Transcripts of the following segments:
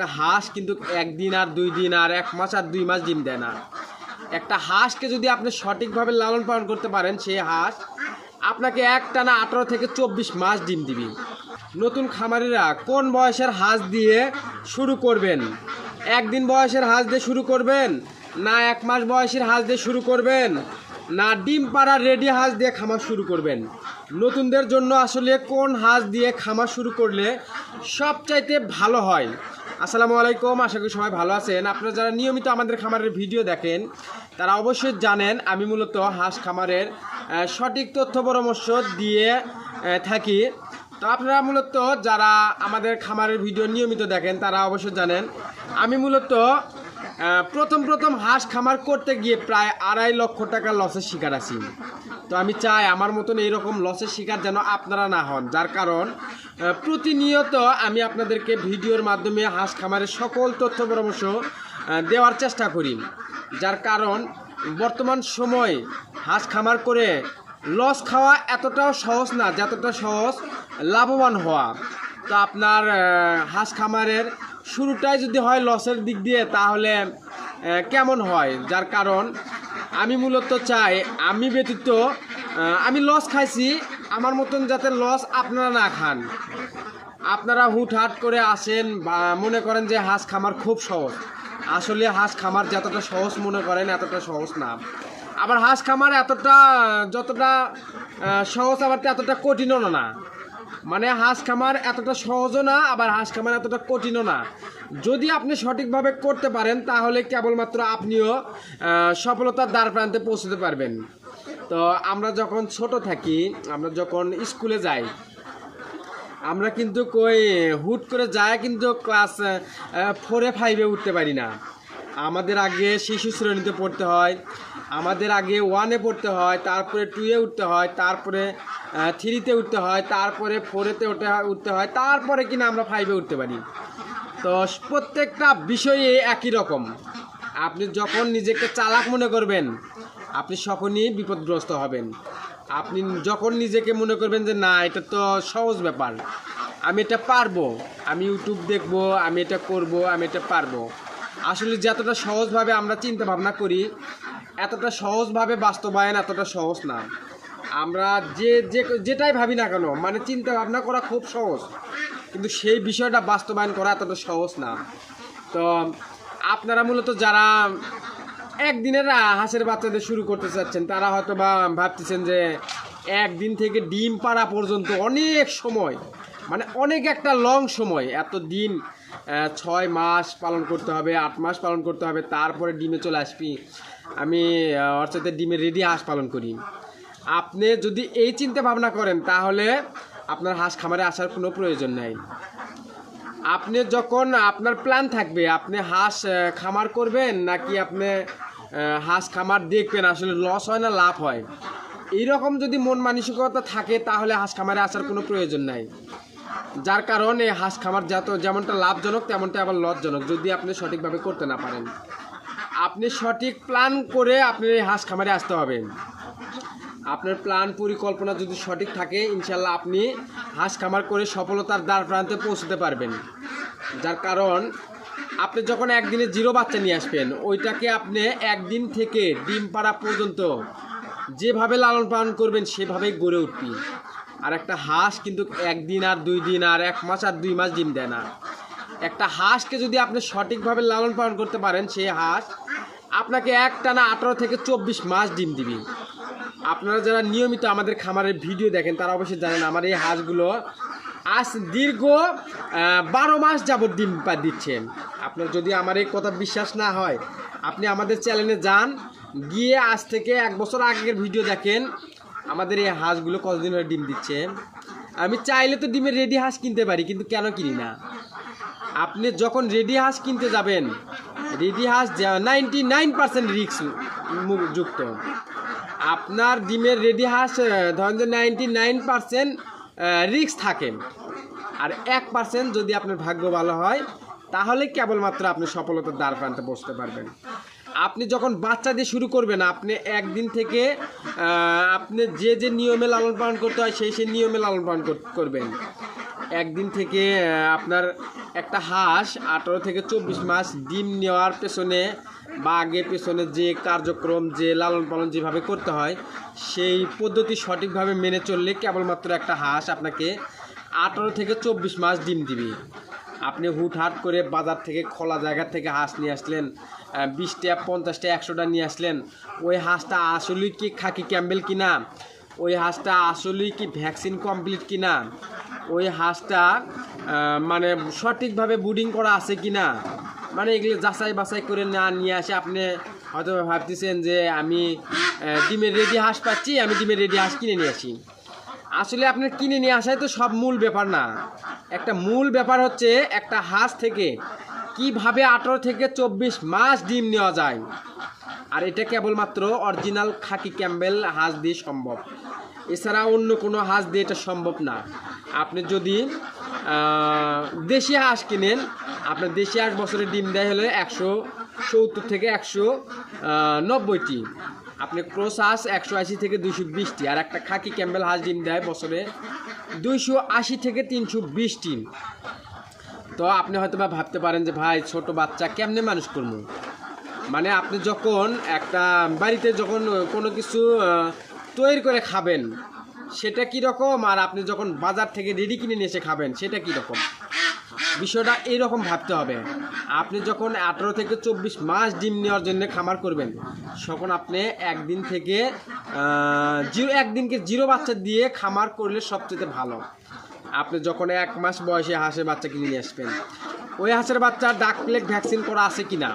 একটা হাঁস কিন্তু একদিন আর দুই দিন আর এক মাস আর দুই মাস ডিম দেয় না। একটা হাঁসকে যদি আপনি সঠিকভাবে লালন পালন করতে পারেন, সেই হাঁস আপনাকে একটানা আঠারো থেকে চব্বিশ মাস ডিম দিবি। নতুন খামারিরা কোন বয়সের হাঁস দিয়ে শুরু করবেন? একদিন বয়সের হাঁস দিয়ে শুরু করবেন না এক মাস বয়সের হাঁস দিয়ে শুরু করবেন? না ডিম পাড়া রেডি হাঁস দিয়ে খামার শুরু করবেন। নতুনদের জন্য আসলে কোন হাঁস দিয়ে খামার শুরু করলে সবচাইতে ভালো হয়? আসসালামু আলাইকুম, আশা করি সবাই ভালো আছেন। আপনারা যারা নিয়মিত আমাদের খামারের ভিডিও দেখেন, তারা অবশ্যই জানেন আমি মূলত হাঁস খামারের সঠিক তথ্য পরামর্শ দিয়ে থাকি। তো আপনারা মূলত যারা আমাদের খামারের ভিডিও নিয়মিত দেখেন, তারা অবশ্যই জানেন, আমি মূলত প্রথম প্রথম হাঁস খামার করতে গিয়ে প্রায় আড়াই লক্ষ টাকা লসের শিকার আছি। তো আমি চাই আমার মতন এইরকম লসের শিকার যেন আপনারা না হন, যার কারণ প্রতিনিয়ত আমি আপনাদেরকে ভিডিওর মাধ্যমে হাঁস খামারের সকল তথ্য পরামর্শ দেওয়ার চেষ্টা করি। যার কারণ, বর্তমান সময় হাঁস খামার করে লস খাওয়া এতটাও সহজ না, যতটা সহজ লাভবান হওয়া। তো আপনার হাঁস খামারের শুরুটাই যদি হয় লসের দিক দিয়ে, তাহলে কেমন হয়? যার কারণ, আমি মূলত চাই, আমি ব্যতীত আমি লস খাইছি, আমার মতন যাতে লস আপনারা না খান। আপনারা হুটহাট করে আসেন বা মনে করেন যে হাঁস খামার খুব সহজ। আসলে হাঁস খামার যতটা সহজ মনে করেন, এতটা সহজ না। আবার হাঁস খামার এতটা, যতটা সহজ আবার এতটা কঠিনও না। মানে হাঁস খামার এতটা সহজও না, আবার হাঁস খামার এতটা কঠিনও না। যদি আপনি সঠিকভাবে করতে পারেন, তাহলে কেবলমাত্র আপনিও সফলতার দ্বার প্রান্তে পৌঁছতে পারবেন। তো আমরা যখন ছোট থাকি, আমরা যখন স্কুলে যাই, আমরা কিন্তু কই, হুট করে যায় কিন্তু ক্লাস ফোরে ফাইভে উঠতে পারি না। আমাদের আগে শিশু শ্রেণীতে পড়তে হয়, আমাদের আগে ওয়ানে পড়তে হয়, তারপরে টুয়ে উঠতে হয়, তারপরে থ্রিতে উঠতে হয়, তারপরে ফোরেতে হয়, উঠতে হয়, তারপরে কিনা আমরা ফাইভে উঠতে পারি। তো প্রত্যেকটা বিষয়ে একই রকম। আপনি যখন নিজেকে চালাক মনে করবেন, আপনি সকলই বিপদগ্রস্ত হবেন। আপনি যখন নিজেকে মনে করবেন যে, না, এটা তো সহজ ব্যাপার। আমি এটা পারব। আমি ইউটিউব দেখব, আমি এটা করব, আমি এটা পারব। আসলে যতটা সহজভাবে আমরা চিন্তা ভাবনা করি এতটা সহজভাবে বাস্তবায়ন এতটা সহজ না। আমরা যে যে যেটাই ভাবি না কেন মানে চিন্তা ভাবনা করা খুব সহজ। কিন্তু সেই বিষয়টা বাস্তবায়ন করা এতটা সহজ না। তো আপনারা মূলত যারা একদিনের হাঁসের বাচ্চাদের শুরু করতে চাচ্ছেন তারা হয়তো বা ভাবতেছেন যে একদিন থেকে ডিম পাড়া পর্যন্ত অনেক সময় মানে অনেক একটা লং সময় এত আহ, ছয় মাস পালন করতে হবে, আট মাস পালন করতে হবে, তারপরে ডিমে চলে আসবি। আমি অর্থাৎ ডিমে রেডি হাঁস পালন করি। আপনি যদি এই চিন্তা ভাবনা করেন, তাহলে আপনার হাঁস খামারে আসার কোনো প্রয়োজন নাই। আপনি যখন, আপনার প্ল্যান থাকবে, আপনি হাঁস খামার করবেন নাকি আপনি হাঁস খামার দেখবেন, আসলে লস হয় না, লাভ হয়? এইরকম যদি মন মানসিকতা থাকে, তাহলে হাঁস খামারে আসার কোনো প্রয়োজন নাই। যার কারণে হাঁস খামার যত যেমনটা লাভজনক, তেমনটা আবার লসজনক, যদি আপনি সঠিকভাবে করতে না পারেন। আপনি সঠিক প্ল্যান করে আপনি এই হাঁস খামারে আসতে হবে। আপনার প্ল্যান পরিকল্পনা যদি সঠিক থাকে ইনশাল্লাহ আপনি হাঁস খামার করে সফলতার দ্বার প্রান্তে পৌঁছতে পারবেন। যার কারণ, আপনি যখন একদিনে জিরো বাচ্চা নিয়ে আসবেন, ওইটাকে আপনি একদিন থেকে ডিম পাড়া পর্যন্ত যেভাবে লালন পালন করবেন, সেভাবেই গড়ে উঠবি। আর একটা হাঁস কিন্তু একদিন আর দুই দিন আর এক মাস আর দুই মাস ডিম দেয় না। একটা হাঁসকে যদি আপনি সঠিকভাবে লালন পালন করতে পারেন, সেই হাঁস আপনাকে একটানা আঠারো থেকে চব্বিশ মাস ডিম দিবি। আপনারা যারা নিয়মিত আমাদের খামারের ভিডিও দেখেন, তারা অবশ্যই জানেন আমার এই হাঁসগুলো আজ দীর্ঘ বারো মাস যাবত ডিম পা দিচ্ছে। আপনার যদি আমার এই কথা বিশ্বাস না হয়, আপনি আমাদের চ্যানেলে যান, গিয়ে আজ থেকে এক বছর আগের ভিডিও দেখেন। আমাদের এই হাঁসগুলো কতদিন ধরে ডিম দিচ্ছে? আমি চাইলে তো ডিমের রেডি হাঁস কিনতে পারি, কিন্তু কেন কিনি না? আপনি যখন রেডি হাঁস কিনতে যাবেন রেডি হাঁস নাইনটি নাইন পার্সেন্ট রিক্স যুক্ত। আপনার ডিমের রেডি হাঁস ধরেন যে নাইনটি নাইন পার্সেন্ট রিক্স থাকে। আর এক পার্সেন্ট যদি আপনার ভাগ্য ভালো হয়, তাহলে কেবলমাত্র আপনি সফলতার দ্বার প্রান্তে বসতে পারবেন। আপনি যখন বাচ্চা দিয়ে শুরু করবেন, আপনি একদিন থেকে আপনি যে যে নিয়মে লালন পালন করতে হয়, সেই সেই নিয়মে লালন পালন করবেন। একদিন থেকে আপনার একটা হাঁস আঠারো থেকে চব্বিশ মাস ডিম নেওয়ার পেছনে বা আগে পেছনে যে কার্যক্রম, যে লালন পালন যেভাবে করতে হয়, সেই পদ্ধতি সঠিকভাবে মেনে চললে কেবলমাত্র একটা হাঁস আপনাকে আঠারো থেকে চব্বিশ মাস ডিম দিবে। আপনি হুটহাট করে বাজার থেকে, খোলা জায়গা থেকে হাঁস নিয়ে আসলেন বিশটা, পঞ্চাশটা, একশোটা নিয়ে আসলেন। ওই হাঁসটা আসলেই কি খাকি ক্যাম্বেল কিনা? ওই হাঁসটা আসলেই কি ভ্যাকসিন কমপ্লিট কিনা? ওই হাঁসটা মানে সঠিকভাবে বুডিং করা আছে কিনা? মানে এগুলো যাচাই বাছাই করে না নিয়ে আসে। আপনি হয়তো ভাবতেছেন যে আমি ডিমের রেডি হাঁস পাচ্ছি, আমি ডিমের রেডি হাঁস কিনে নিয়ে আসি। আসলে আপনার কিনে নিয়ে আসাই তো সব মূল ব্যাপার না। একটা মূল ব্যাপার হচ্ছে একটা হাঁস থেকে কীভাবে আঠারো থেকে চব্বিশ মাস ডিম নেওয়া যায়? আর এটা কেবলমাত্র অরিজিনাল খাকি ক্যাম্বেল হাঁস দিয়ে সম্ভব। এছাড়া অন্য কোনো হাঁস দিয়ে এটা সম্ভব না। আপনি যদি দেশি হাঁস কিনেন, আপনার দেশি হাঁস বছরে ডিম দেয় হলে একশো সত্তর থেকে একশো নব্বইটি। আপনি ক্রোস হাঁস একশো আশি থেকে দুইশো বিশটি। আর একটা খাকি ক্যাম্বেল হাঁস ডিম দেয় বছরে দুইশো আশি থেকে তিনশো বিশটি। তো আপনি হয়তো বা ভাবতে পারেন যে, ভাই, ছোট বাচ্চা কেমনে মানুষ করব? মানে আপনি যখন একটা বাড়িতে যখন কোনো কিছু তৈরি করে খাবেন, সেটা কি রকম? আর আপনি যখন বাজার থেকে রেডি কিনে নিয়ে এসে খাবেন, সেটা কি রকম? বিষয়টা এইরকম ভাবতে হবে। আপনি যখন আঠেরো থেকে চব্বিশ মাস ডিম নেওয়ার জন্য খামার করবেন, তখন আপনি একদিন থেকে জিরো, একদিনকে জিরো বাচ্চা দিয়ে খামার করলে সবচেয়ে ভালো। আপনি যখন এক মাস বয়সে হাঁসের বাচ্চা কিনে নিয়ে আসবেন, ওই হাঁসের বাচ্চা ডাক প্লেগ ভ্যাকসিন করা আছে কি না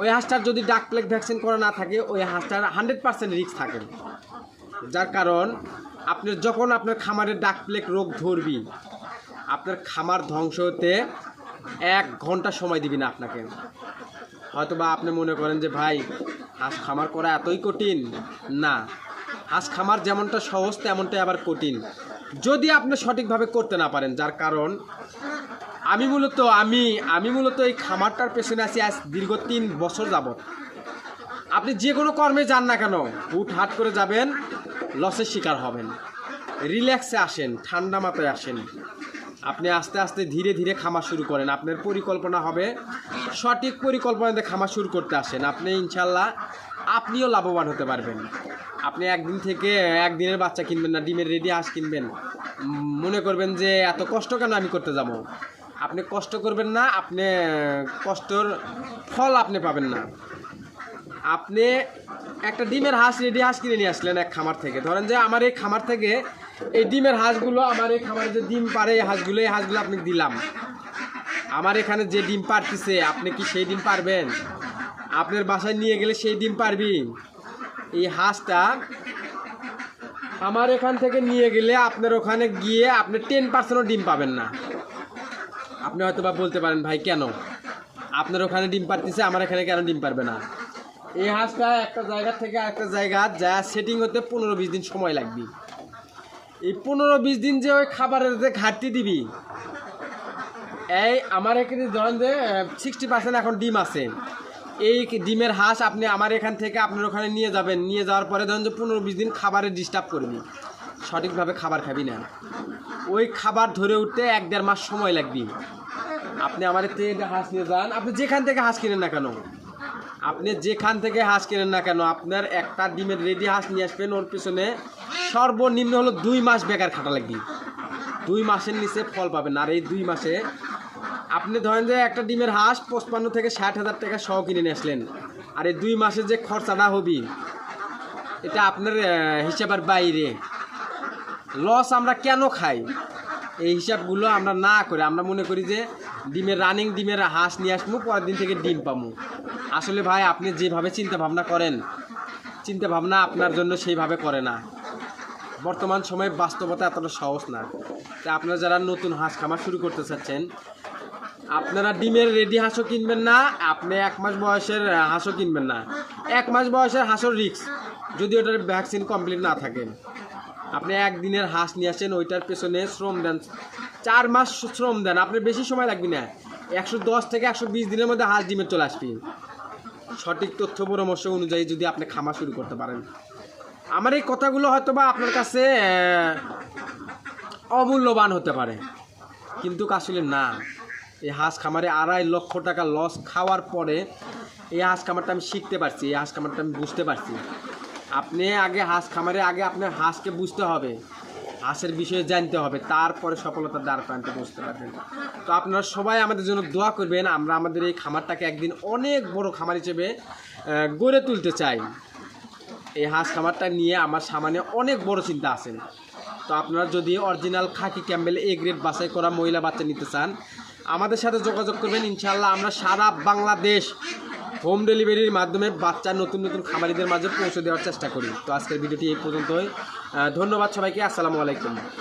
ওই হাঁসটার যদি ডাক প্লেগ ভ্যাকসিন করা না থাকে, ওই হাঁসটার হান্ড্রেড পার্সেন্ট রিস্ক থাকে। যার কারণ, আপনি যখন আপনার খামারের ডাক প্লেগ রোগ ধরবি আপনার খামার ধ্বংস হতে এক ঘণ্টা সময় দিবি না আপনাকে। হয়তো বা আপনি মনে করেন যে, ভাই, হাঁস খামার করা এতই কঠিন? না। হাঁস খামার যেমনটা সহজ, তেমনটাই আবার কঠিন। যদি আপনি সঠিকভাবে করতে না পারেন, যার কারণ আমি মূলত, আমি আমি মূলত এই খামারটার পেছনে আছি আজ দীর্ঘ তিন বছর যাবত আপনি যে কোনো কর্মে যান না কেন, হুট হাট করে যাবেন, লসের শিকার হবেন। রিল্যাক্সে আসেন, ঠান্ডা মাথায় আসেন। আপনি আস্তে আস্তে ধীরে ধীরে খামার শুরু করেন। আপনার পরিকল্পনা হবে সঠিক পরিকল্পনাতে খামার শুরু করতে আসেন। আপনি ইনশাল্লাহ আপনিও লাভবান হতে পারবেন। আপনি একদিন থেকে একদিনের বাচ্চা কিনবেন না, ডিমের রেডি হাঁস কিনবেন। মনে করবেন যে এত কষ্ট কেন আমি করতে যাব? আপনি কষ্ট করবেন না, আপনি কষ্টর ফল আপনি পাবেন না। আপনি একটা ডিমের হাঁস, রেডি হাঁস কিনে নিয়ে আসলেন এক খামার থেকে। ধরেন যে আমার এই খামার থেকে এই ডিমের হাঁসগুলো, আমার এই খামারে যে ডিম পারে এই হাঁসগুলো এই হাঁসগুলো আপনি দিলাম। আমার এখানে যে ডিম পারতেছে আপনি কি সেই ডিম পারবেন আপনার বাসায় নিয়ে গেলে সেই ডিম পারবি। এই হাঁসটা আমার এখান থেকে নিয়ে গেলে আপনার ওখানে গিয়ে আপনি টেন পার্সেন্টও ডিম পাবেন না। আপনি হয়তো বা বলতে পারেন, ভাই, কেন? আপনার ওখানে ডিম পারতেছে, আমার এখানে কেন ডিম পারবে না? এই হাঁসটা একটা জায়গা থেকে একটা জায়গা যা সেটিং হতে পনেরো বিশ দিন সময় লাগবে। এই পনেরো বিশ দিন যে ওই খাবারের যে ঘাটতি দিবি, এই আমার এখানে ধরেন যে সিক্সটি পার্সেন্ট এখন ডিম আছে। এই ডিমের হাঁস আপনি আমার এখান থেকে আপনার ওখানে নিয়ে যাবেন, নিয়ে যাওয়ার পরে ধরেন যে পনেরো বিশ দিন খাবারে ডিস্টার্ব করবি সঠিকভাবে খাবার খাবি না। ওই খাবার ধরে উঠতে এক দেড় মাস সময় লাগবে। আপনি আমার থেকে হাঁস নিয়ে যান, আপনি যেখান থেকে হাঁস কিনেন না কেন? আপনি যেখান থেকে হাঁস কিনেন না কেন, আপনার একটা ডিমের রেডি হাঁস নিয়ে আসবেন, ওর পিছনে সর্বনিম্ন হলো দুই মাস বেকার খাটা লাগবে। দুই মাসের নিচে ফল পাবেন, আর এই দুই মাসে আপনি ধরেন যে একটা ডিমের হাঁস পঁচপান্ন থেকে ষাট হাজার টাকা সহ কিনে নিয়ে আসলেন। আর এই দুই মাসের যে খরচাটা হবি, এটা আপনার হিসাবের বাইরে। লস আমরা কেন খাই? এই হিসাবগুলো আমরা না করে, আমরা মনে করি যে ডিমের রানিং ডিমের হাঁস নিয়ে আসব, পরের দিন থেকে ডিম পামু আসলে ভাই, আপনি যেভাবে চিন্তা ভাবনা করেন চিন্তা ভাবনা আপনার জন্য সেইভাবে করে না। বর্তমান সময়ে বাস্তবতা এতটা সহজ না। তাই আপনারা যারা নতুন হাঁস খামার শুরু করতে চাচ্ছেন আপনারা ডিমের রেডি হাঁসও কিনবেন না, আপনি এক মাস বয়সের হাঁসও কিনবেন না। এক মাস বয়সের হাঁসও রিক্স যদি ওটার ভ্যাকসিন কমপ্লিট না থাকে। আপনি একদিনের হাঁস নিয়ে আসেন, ওইটার পেছনে শ্রম দেন। চার মাস শ্রম দেন আপনার বেশি সময় লাগবে না। একশো দশ থেকে একশো বিশ দিনের মধ্যে হাঁস ডিমে চলে আসবে। সঠিক তথ্য পরামর্শ অনুযায়ী যদি আপনি খামার শুরু করতে পারেন। আমার এই কথাগুলো হয়তো বা আপনার কাছে অমূল্যবান হতে পারে। কিন্তু আসলে না। এই হাঁস খামারে আড়াই লক্ষ টাকা লস খাওয়ার পরে এই হাঁস খামারটা আমি শিখতে পারছি, এই হাঁস খামারটা আমি বুঝতে পারছি। আপনি আগে হাঁস খামারে আগে আপনার হাঁসকে বুঝতে হবে, হাঁসের বিষয়ে জানতে হবে, তারপরে সফলতার দ্বার প্রান্তে বুঝতে পারবেন। তো আপনারা সবাই আমাদের জন্য দোয়া করবেন, আমরা আমাদের এই খামারটাকে একদিন অনেক বড় খামার হিসেবে গড়ে তুলতে চাই। এই হাঁস খামারটা নিয়ে আমার সামনে অনেক বড় চিন্তা আছে। তো আপনারা যদি original khaki Campbell A grade বাছাই করা মহিলা বাচ্চা নিতে চান আমাদের সাথে যোগাযোগ করবেন ইনশাল্লাহ আমরা সারা বাংলাদেশ হোম ডেলিভারির মাধ্যমে বাচ্চা নতুন নতুন খামারিদের মাঝে পৌঁছে দেওয়ার চেষ্টা করি। তো আজকের ভিডিওটি এই পর্যন্তই। ধন্যবাদ সবাইকে, আসসালামু আলাইকুম।